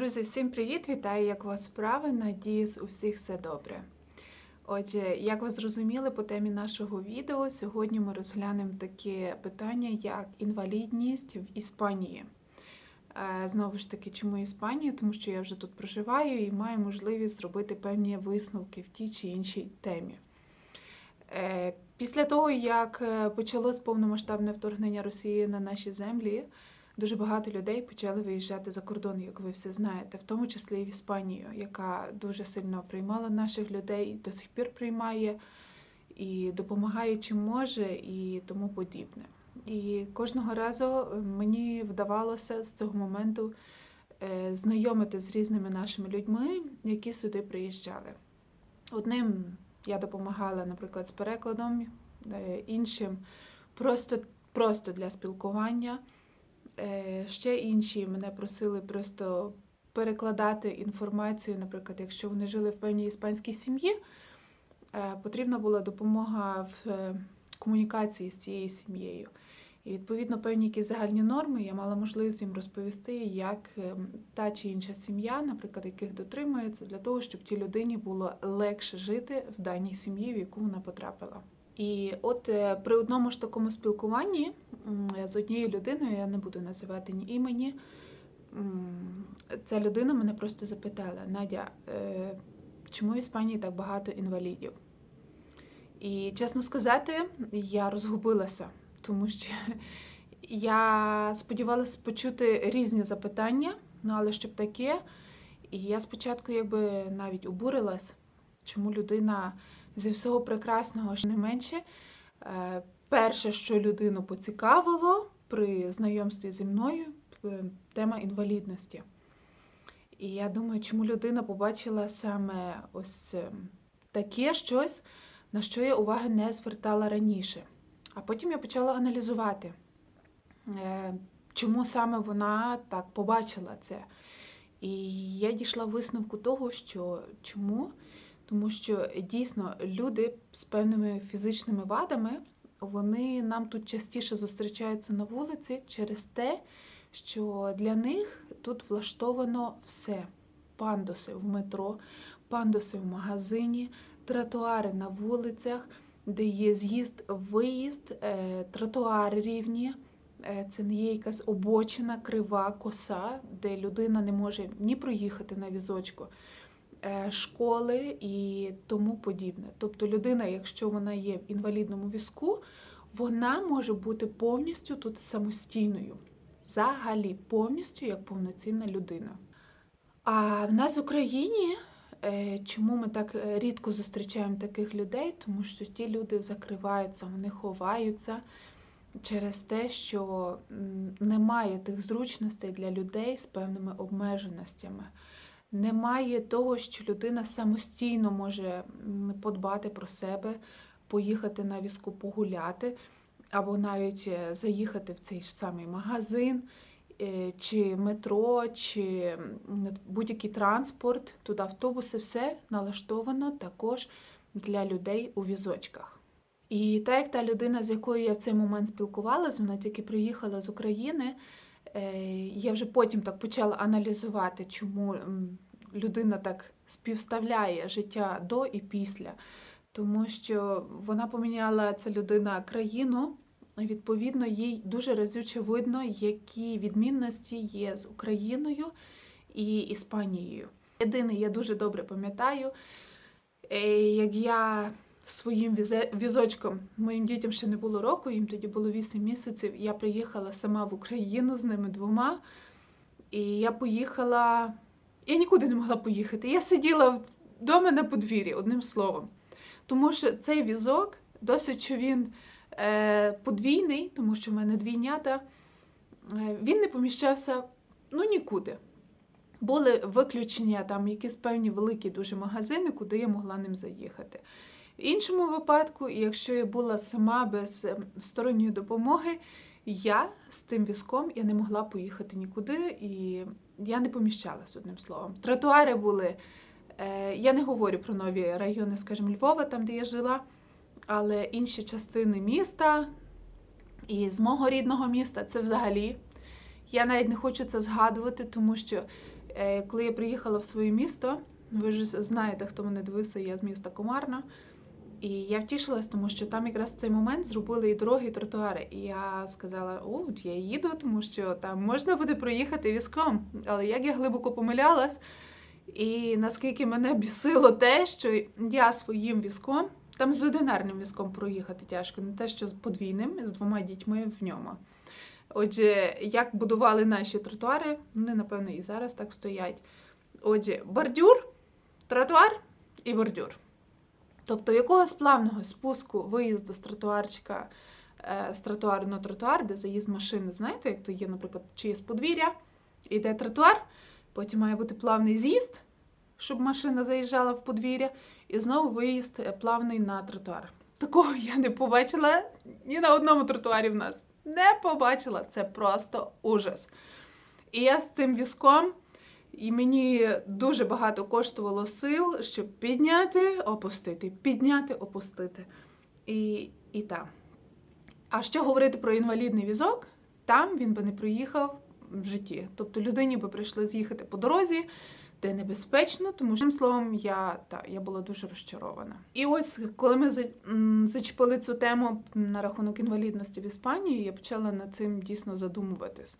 Друзі, всім привіт! Вітаю, як у вас справи. Надіюсь, у всіх все добре. Отже, як ви зрозуміли по темі нашого відео, сьогодні ми розглянемо таке питання, як інвалідність в Іспанії. Е, Знову ж таки, чому Іспанія? Тому що я вже тут проживаю і маю можливість зробити певні висновки в тій чи іншій темі. Е, Після того, як е, почалось повномасштабне вторгнення Росії на наші землі, дуже багато людей почали виїжджати за кордон, як ви все знаєте, в тому числі і в Іспанію, яка дуже сильно приймала наших людей, до сих пір приймає і допомагає чим може, і тому подібне. І кожного разу е, мені вдавалося з цього моменту е, знайомити з різними нашими людьми, які сюди приїжджали. Одним я допомагала, наприклад, з перекладом, е, іншим просто, просто для спілкування. Е, Ще інші мене просили просто перекладати інформацію, наприклад, якщо вони жили в певній іспанській сім'ї, е, потрібна була допомога в е, комунікації з цією сім'єю. І відповідно певні якісь загальні норми я мала можливість їм розповісти, як та чи інша сім'я, наприклад, яких дотримується, для того, щоб тій людині було легше жити в даній сім'ї, в яку вона потрапила. І от е, при одному ж такому спілкуванні з однією людиною, я не буду називати ні імені, ця людина мене просто запитала: Надя, е, чому в Іспанії так багато інвалідів? І чесно сказати, я розгубилася, тому що я сподівалася почути різні запитання, ну але щоб таке. І я спочатку якби навіть обурилась, чому людина зі всього прекрасного не менше. Е, Перше, що людину поцікавило при знайомстві зі мною, е, тема інвалідності. І я думаю, чому людина побачила саме ось е, таке щось, на що я уваги не звертала раніше. А потім я почала аналізувати, чому саме вона так побачила це. І я дійшла висновку того, що чому? Тому що дійсно люди з певними фізичними вадами, вони нам тут частіше зустрічаються на вулиці через те, що для них тут влаштовано все: пандуси в метро, пандуси в магазині, тротуари на вулицях, де є з'їзд, виїзд, е, тротуари рівні. Е, Це не є якась обочина, крива, коса, де людина не може ні проїхати на візочку, е, школи і тому подібне. Тобто людина, якщо вона є в інвалідному візку, вона може бути повністю тут самостійною. Взагалі, повністю як повноцінна людина. А в нас в Україні, е, чому ми так е, рідко зустрічаємо таких людей? Тому що ті люди закриваються, вони ховаються через те, що немає тих зручностей для людей з певними обмеженостями. Немає того, що людина самостійно може подбати про себе, поїхати на візку погуляти, або навіть е, заїхати в цей ж самий магазин, е, чи метро, чи будь-який транспорт, туди автобуси, все налаштовано також для людей у візочках. І так як та людина, з якою я в цей момент спілкувалася, вона тільки приїхала з України, я вже потім так почала аналізувати, чому людина так співставляє життя до і після. Тому що вона поміняла ця людина країну, відповідно, їй дуже разюче видно, які відмінності є з Україною і Іспанією. Єдине, я дуже добре пам'ятаю, е, як я своїм візочком, моїм дітям ще не було року, їм тоді було 8 місяців. Я приїхала сама в Україну з ними двома. І я поїхала. Я нікуди не могла поїхати. Я сиділа вдома на подвір'ї, одним словом. Тому що цей візок, досить що він е, подвійний, тому що в мене двійнята, е, він не поміщався ну, нікуди. Були виключення там якісь певні великі дуже магазини, куди я могла ним заїхати. В іншому випадку, якщо я була сама без ем, сторонньої допомоги, я з тим візком я не могла поїхати нікуди, і я не поміщалась одним словом. Тротуари були. е, Я не говорю про нові райони, скажімо, Львова, там, де я жила, але інші частини міста і з мого рідного міста це взагалі. Я навіть не хочу це згадувати, тому що Е, Коли я приїхала в своє місто, ви ж знаєте, хто мене дивився, я з міста Комарна. І я втішилась, тому що там якраз в цей момент зробили і дороги, і тротуари. І я сказала: о, я їду, тому що там можна буде проїхати візком. Але як я глибоко помилялась, і наскільки мене бісило те, що я своїм візком, там з одинарним візком проїхати тяжко, не те, що з подвійним, з двома дітьми в ньому. Отже, як будували наші тротуари, вони, напевно, і зараз так стоять. Отже, бордюр, тротуар і бордюр. Тобто якогось плавного спуску, виїзду з тротуарчика, е, з тротуару на тротуар, де заїзд машини, знаєте, як то є, наприклад, чиєсь подвір'я, іде тротуар, потім має бути плавний з'їзд, щоб машина заїжджала в подвір'я, і знову виїзд е, плавний на тротуар. Такого я не побачила ні на одному тротуарі в нас. Не побачила. Це просто ужас. І я з цим візком, і мені дуже багато коштувало сил, щоб підняти, опустити, підняти, опустити. І, і там. А що говорити про інвалідний візок? Там він би не проїхав в житті. Тобто людині би прийшло з'їхати по дорозі, де небезпечно, тому що тим словом я, та, я була дуже розчарована. І ось коли ми за- зачепили цю тему на рахунок інвалідності в Іспанії, я почала над цим дійсно задумуватись.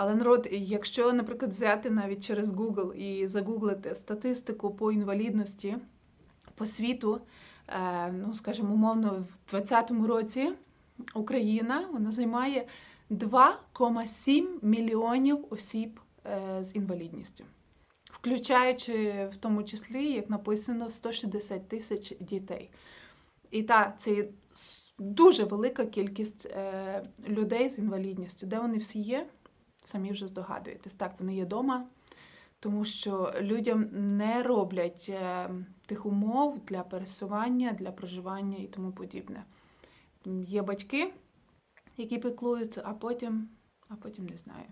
Але народ, якщо, наприклад, взяти навіть через Google і загуглити статистику по інвалідності по світу, е, ну скажімо, умовно, в 2020 році Україна вона займає 2,7 мільйонів осіб е, з інвалідністю, включаючи в тому числі, як написано, 160 тисяч дітей. І так, це дуже велика кількість е, людей з інвалідністю. Де вони всі є? Самі вже здогадуєтесь. Так, вони є вдома, тому що людям не роблять е, тих умов для пересування, для проживання і тому подібне. Є батьки, які піклуються, а потім, а потім не знаю.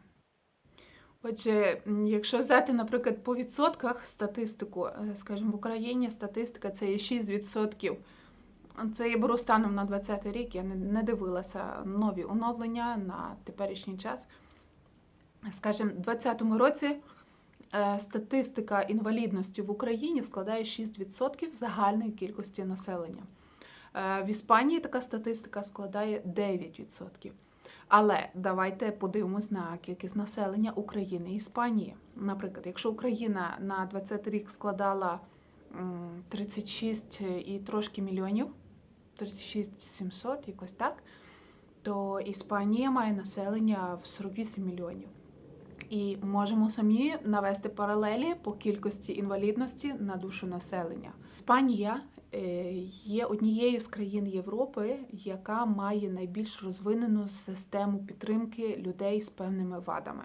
Отже, якщо взяти, наприклад, по відсотках статистику, е, скажімо, в Україні статистика це є 6%. Це я беру станом на 20-й рік, я не, не дивилася нові оновлення на теперішній час. Скажімо, в 2020 році е, статистика інвалідності в Україні складає 6% загальної кількості населення. Е, В Іспанії така статистика складає 9%. Але давайте подивимось на кількість населення України і Іспанії. Наприклад, якщо Україна на 20 рік складала м, 36 і трошки мільйонів, 36 700, якось так, то Іспанія має населення в 48 мільйонів. І можемо самі навести паралелі по кількості інвалідності на душу населення. Іспанія е, є однією з країн Європи, яка має найбільш розвинену систему підтримки людей з певними вадами.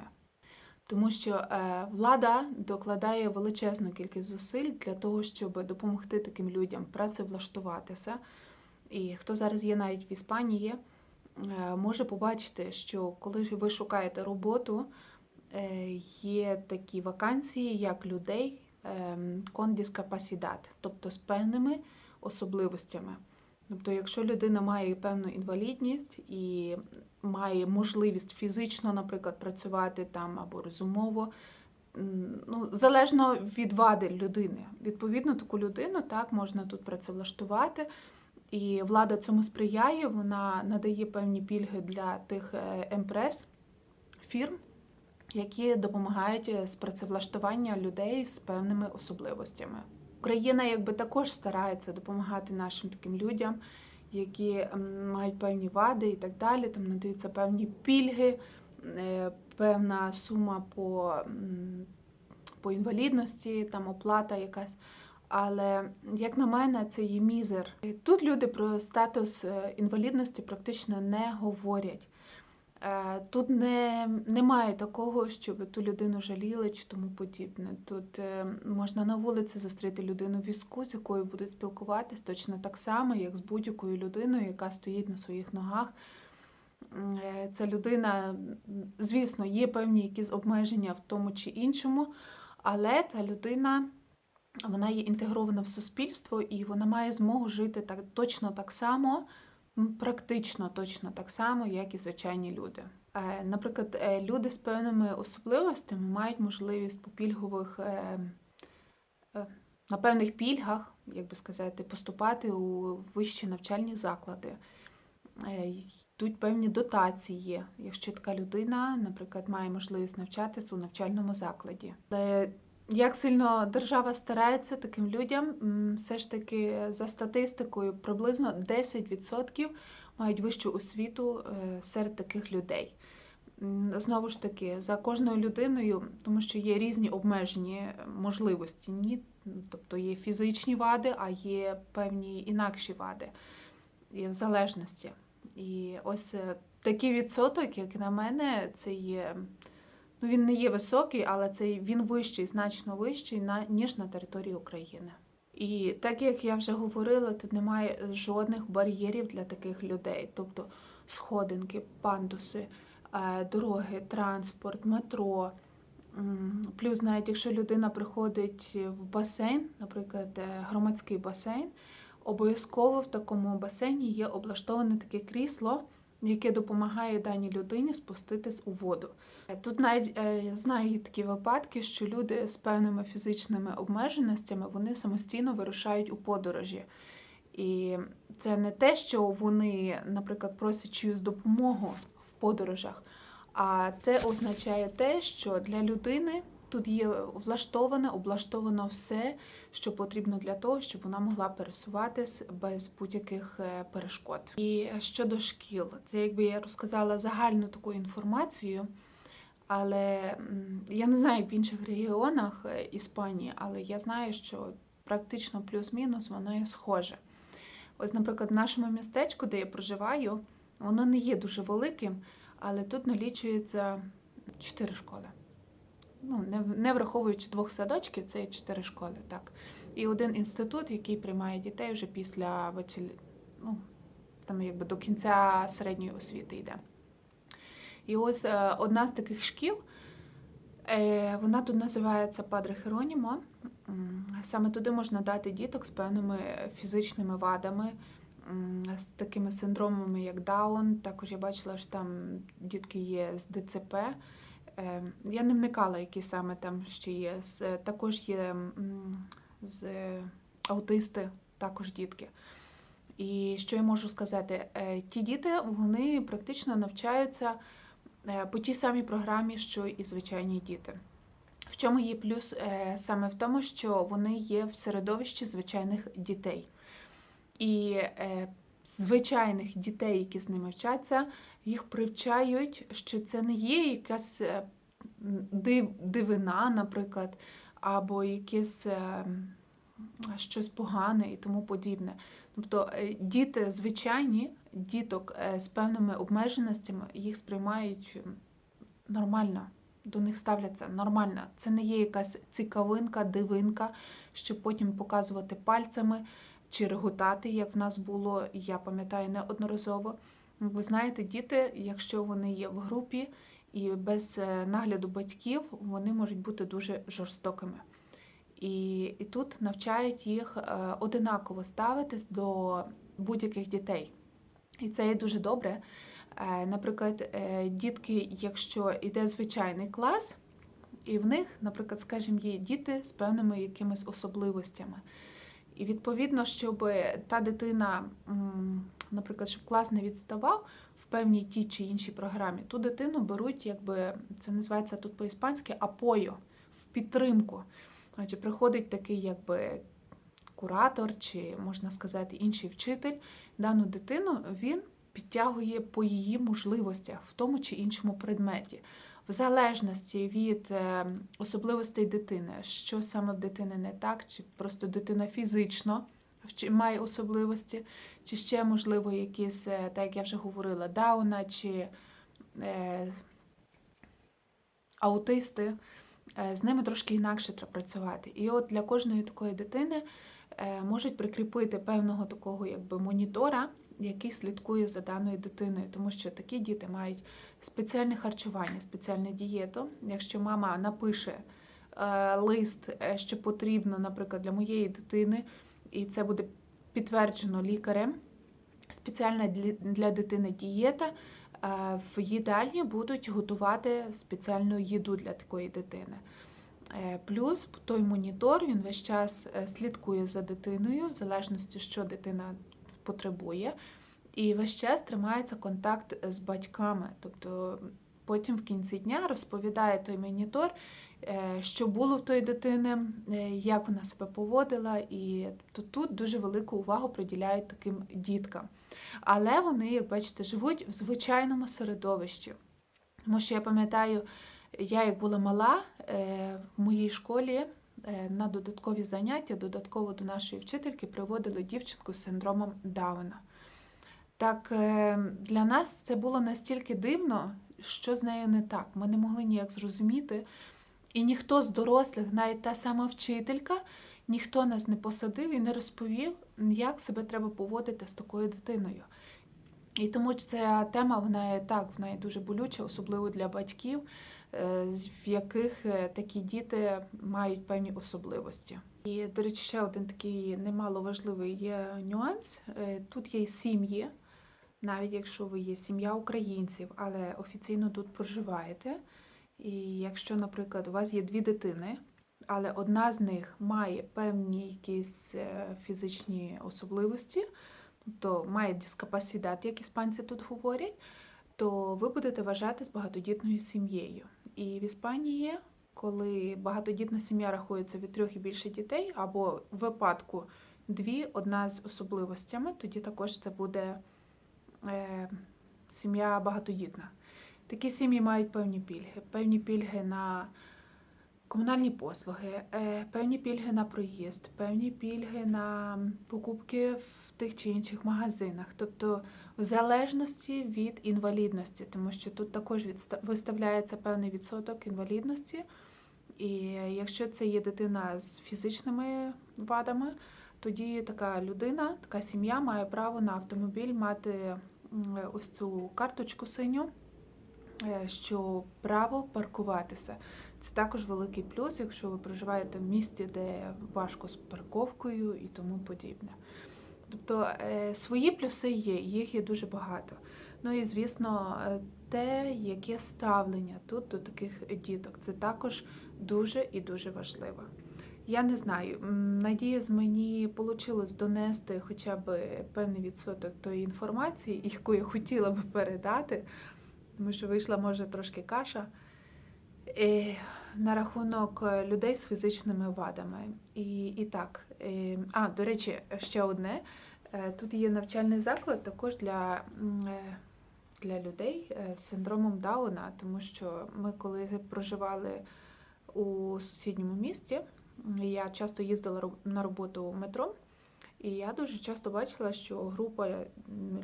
Тому що е, влада докладає величезну кількість зусиль для того, щоб допомогти таким людям працевлаштуватися. І хто зараз є навіть в Іспанії, е, може побачити, що коли ви шукаєте роботу, є такі вакансії, як людей ем, con тобто з певними особливостями. Тобто, якщо людина має певну інвалідність і має можливість фізично, наприклад, працювати там або розумово, ну, залежно від вади людини. Відповідно, таку людину так можна тут працевлаштувати. І влада цьому сприяє, вона надає певні пільги для тих е, емпрес, фірм, які допомагають е, з працевлаштування людей з певними особливостями. Україна якби також старається допомагати нашим таким людям, які мають певні вади і так далі. Там надаються певні пільги, е, певна сума по, по інвалідності, там оплата якась. Але як на мене, це є мізер. Тут люди про статус е, інвалідності практично не говорять. Е, Тут не, немає такого, щоб ту людину жаліли чи тому подібне. Тут е, можна на вулиці зустріти людину візку, з якою будуть спілкуватись точно так само, як з будь-якою людиною, яка стоїть на своїх ногах. Е, Ця людина, звісно, є певні якісь обмеження в тому чи іншому, але та людина вона є інтегрована в суспільство і вона має змогу жити так точно так само, практично точно так само, як і звичайні люди. Е, Наприклад, е, люди з певними особливостями мають можливість по пільгових, е, на певних пільгах, як би сказати, поступати у вищі навчальні заклади. Йдуть певні дотації, якщо така людина, наприклад, має можливість навчатися у навчальному закладі. Як сильно держава старається таким людям, все ж таки за статистикою приблизно 10% мають вищу освіту е, серед таких людей. Знову ж таки, за кожною людиною, тому що є різні обмежені можливості, ні? тобто є фізичні вади, а є певні інакші вади і в залежності. І ось е, такий відсоток, як на мене, це є. Ну, він не є високий, але це він вищий, значно вищий, на, ніж на території України. І так як я вже говорила, тут немає жодних бар'єрів для таких людей, тобто сходинки, пандуси, е, дороги, транспорт, метро. Плюс, навіть якщо людина приходить в басейн, наприклад, е, громадський басейн, обов'язково в такому басейні є облаштоване таке крісло, яке допомагає даній людині спуститись у воду. Е, Тут навіть е, я знаю такі випадки, що люди з певними фізичними обмеженостями вони самостійно вирушають у подорожі. І це не те, що вони, наприклад, просять чиюсь допомогу в подорожах, а це означає те, що для людини тут є влаштоване, облаштовано все, що потрібно для того, щоб вона могла пересуватись без будь-яких е, перешкод. І щодо шкіл, це якби я розказала загальну таку інформацію. Але я не знаю, як в інших регіонах е, Іспанії, але я знаю, що практично плюс-мінус воно є схоже. Ось, наприклад, в нашому містечку, де я проживаю, воно не є дуже великим, але тут налічується чотири школи. Ну, не, не враховуючи двох садочків, це є чотири школи, так. І один інститут, який приймає дітей вже після вечель... ну, там якби до кінця середньої освіти йде. І ось е, одна з таких шкіл, е, вона тут називається Падре Херонімо. Саме туди можна дати діток з певними фізичними вадами, з такими синдромами, як Даун. Також я бачила, що там дітки є з ДЦП. Е, Я не вникала, які саме там ще є. Також є з аутисти, також дітки. І що я можу сказати? Е, Ті діти вони практично навчаються е, по тій самій програмі, що і звичайні діти. В чому є плюс Е, саме в тому, що вони є в середовищі звичайних дітей. І е, звичайних дітей, які з ними вчаться, їх привчають, що це не є якась е, дивина, наприклад, або якесь е, щось погане і тому подібне. Тобто е, діти звичайні, діток з певними обмеженостями, їх сприймають нормально, до них ставляться нормально. Це не є якась цікавинка, дивинка, щоб потім показувати пальцями чи реготати, як в нас було, я пам'ятаю неодноразово. Ви знаєте, діти, якщо вони є в групі і без е, нагляду батьків, вони можуть бути дуже жорстокими. І, і тут навчають їх е, одинаково ставитись до будь-яких дітей. І це є дуже добре. Е, Наприклад, дітки, якщо йде звичайний клас, і в них, наприклад, скажімо, є діти з певними якимись особливостями. І відповідно, щоб та дитина, наприклад, щоб клас не відставав в певній тій чи іншій програмі, ту дитину беруть, якби це називається тут по-іспанськи апойо, в підтримку. Отже, приходить такий, якби куратор, чи можна сказати, інший вчитель, дану дитину він підтягує по її можливостях в тому чи іншому предметі. В залежності від е, особливостей дитини, що саме в дитини не так, чи просто дитина фізично має особливості, чи ще, можливо, якісь, е, так як я вже говорила, дауна чи е, аутисти, е, з ними трошки інакше треба працювати. І от для кожної такої дитини можуть прикріпити певного такого якби монітора, який слідкує за даною дитиною, тому що такі діти мають спеціальне харчування, спеціальну дієту. Якщо мама напише е, лист, е, що потрібно, наприклад, для моєї дитини, і це буде підтверджено лікарем, спеціальна для- дитини дієта е, в їдальні будуть готувати спеціальну їду для такої дитини. Плюс той монітор він весь час слідкує за дитиною, в залежності, що дитина потребує, і весь час тримається контакт з батьками. Тобто потім в кінці дня розповідає той монітор, е, що було в тої дитини, е, як вона себе поводила, і тобто тут дуже велику увагу приділяють таким діткам. Але вони, як бачите, живуть в звичайному середовищі. Тому що я пам'ятаю, я як була мала е, в моїй школі на додаткові заняття, додатково до нашої вчительки приводили дівчинку з синдромом Дауна. Так е, для нас це було настільки дивно, що з нею не так. Ми не могли ніяк зрозуміти. І ніхто з дорослих, навіть та сама вчителька, ніхто нас не посадив і не розповів, як себе треба поводити з такою дитиною. І тому ця тема вона є так, вона є дуже болюча, особливо для батьків, е, в яких е, такі діти мають певні особливості. І, до речі, ще один такий немало важливий є нюанс. Е, Тут є сім'ї, навіть якщо ви є сім'я українців, але офіційно тут проживаєте. І якщо, наприклад, у вас є дві дитини, але одна з них має певні якісь е, фізичні особливості, тобто має дискапасідат, як іспанці тут говорять, то ви будете вважатись багатодітною сім'єю. І в Іспанії, коли багатодітна сім'я рахується від трьох і більше дітей, або в випадку дві, одна з особливостями, тоді також це буде е, сім'я багатодітна. Такі сім'ї мають певні пільги, певні пільги на комунальні послуги, е, певні пільги на проїзд, певні пільги на покупки в тих чи інших магазинах. Тобто, в залежності від інвалідності, тому що тут також виставляється певний відсоток інвалідності. І якщо це є дитина з фізичними вадами, тоді така людина, така сім'я має право на автомобіль мати ось цю карточку синю, е, що право паркуватися. Це також великий плюс, якщо ви проживаєте в місті, де важко з парковкою і тому подібне. Тобто е, свої плюси є, їх є дуже багато. Ну і звісно, е, те, яке ставлення тут до таких діток, це також дуже і дуже важливо. Я не знаю, м, надіюсь, мені вийшло донести хоча б певний відсоток тої інформації, яку я хотіла би передати, тому що вийшла, може, трошки каша. На рахунок е, людей з фізичними вадами. І, і так, а, до речі, ще одне. Е, Тут є навчальний заклад також для, е, для людей з синдромом Дауна, тому що ми, коли проживали у сусідньому місті, я часто їздила на роботу метро, і я дуже часто бачила, що група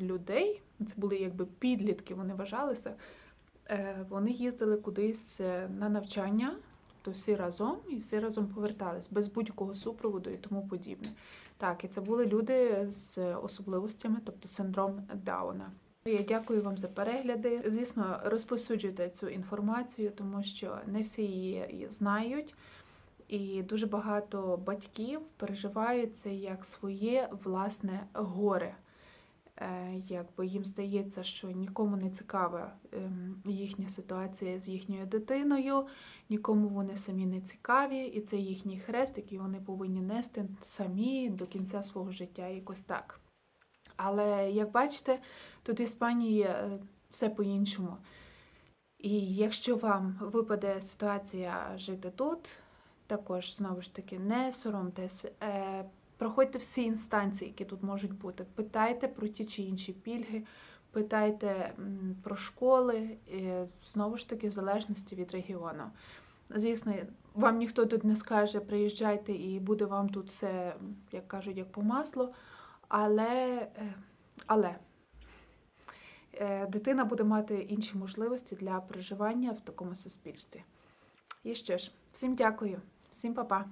людей, це були якби підлітки, вони вважалися, вони їздили кудись е, на навчання, то всі разом і всі разом повертались без будь-якого супроводу і тому подібне. Так, і це були люди з особливостями, тобто синдром Дауна. Я дякую вам за перегляди. Звісно, розповсюджуйте цю інформацію, тому що не всі її знають. І дуже багато батьків переживають це як своє власне горе. Е, Якби їм здається, що нікому не цікава ем, їхня ситуація з їхньою дитиною, нікому вони самі не цікаві, і це їхній хрест, який вони повинні нести самі до кінця свого життя, якось так. Але як бачите, тут в Іспанії е, все по-іншому. І якщо вам випаде ситуація жити тут, також знову ж таки не соромтесь, е, проходьте всі інстанції, які тут можуть бути. Питайте про ті чи інші пільги, питайте про школи, е, знову ж таки, в залежності від регіону. Звісно, вам ніхто тут не скаже, приїжджайте і буде вам тут все, як кажуть, як по маслу. Але, е, але е, дитина буде мати інші можливості для проживання в такому суспільстві. І що ж, всім дякую, всім па-па.